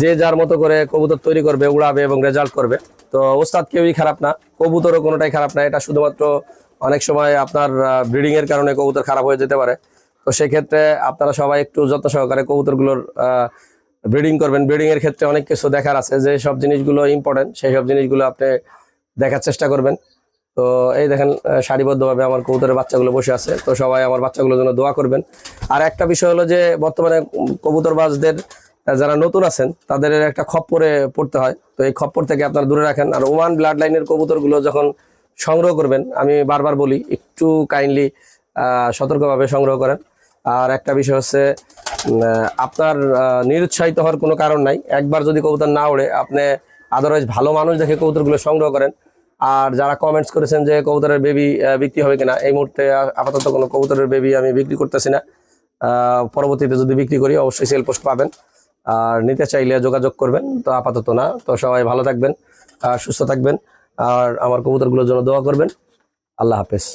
যে যার মতো করে কবুতর তৈরি করবে, উড়াবে এবং রেজাল্ট করবে। তো ওস্তাদ কেউই খারাপ না, কবুতরও কোনোটাই খারাপ না। এটা শুধুমাত্র অনেক সময় আপনার ব্রিডিং এর কারণে কবুতর খারাপ হয়ে যেতে পারে। তো সেক্ষেত্রে আপনারা সবাই একটু যত্ন সহকারে কবুতরগুলোর ব্রিডিং করবেন। ব্রিডিং এর ক্ষেত্রে অনেক কিছু দেখার আছে, যে সব জিনিসগুলো ইম্পর্টেন্ট সেই সব জিনিসগুলো আপনি দেখার চেষ্টা করবেন। তো এই দেখেন সারিবদ্ধভাবে আমার কবুতরের বাচ্চাগুলো বসে আছে। তো সবাই আমার বাচ্চাগুলোর জন্য দোয়া করবেন। আর একটা বিষয় হলো যে, বর্তমানে কবুতরবাজদের যারা নতুন আছেন, তাদের একটা খপ্পরে পড়তে হয়। তো এই খপ্পর থেকে আপনারা দূরে রাখেন। আর ওমান ব্লাড লাইনের কবুতরগুলো যখন সংগ্রহ করবেন, আমি বারবার বলি, একটু কাইন্ডলি সতর্কভাবে সংগ্রহ করেন। আর একটা বিষয় হচ্ছে আপনার নিরুৎসাহিত হওয়ার কোনো কারণ নাই। একবার যদি কবুতর না ওড়ে, আপনি আদারওয়াইজ ভালো মানুষ দেখে কবুতরগুলো সংগ্রহ করেন। আর যারা কমেন্টস করেছেন যে কবুতরের বেবি বিক্রি হবে কিনা, এই মুহূর্তে আপাতত কোনো কবুতরের বেবি আমি বিক্রি করতেছি না। পরবর্তীতে যদি বিক্রি করি, অবশ্যই সেল পোস্ট পাবেন। আর নিতে চাইলে যোগাযোগ করবেন, তো আপাতত না। তো সবাই ভালো থাকবেন সুস্থ থাকবেন, আর আমার কবুতরগুলোর জন্য দোয়া করবেন। আল্লাহ হাফেজ।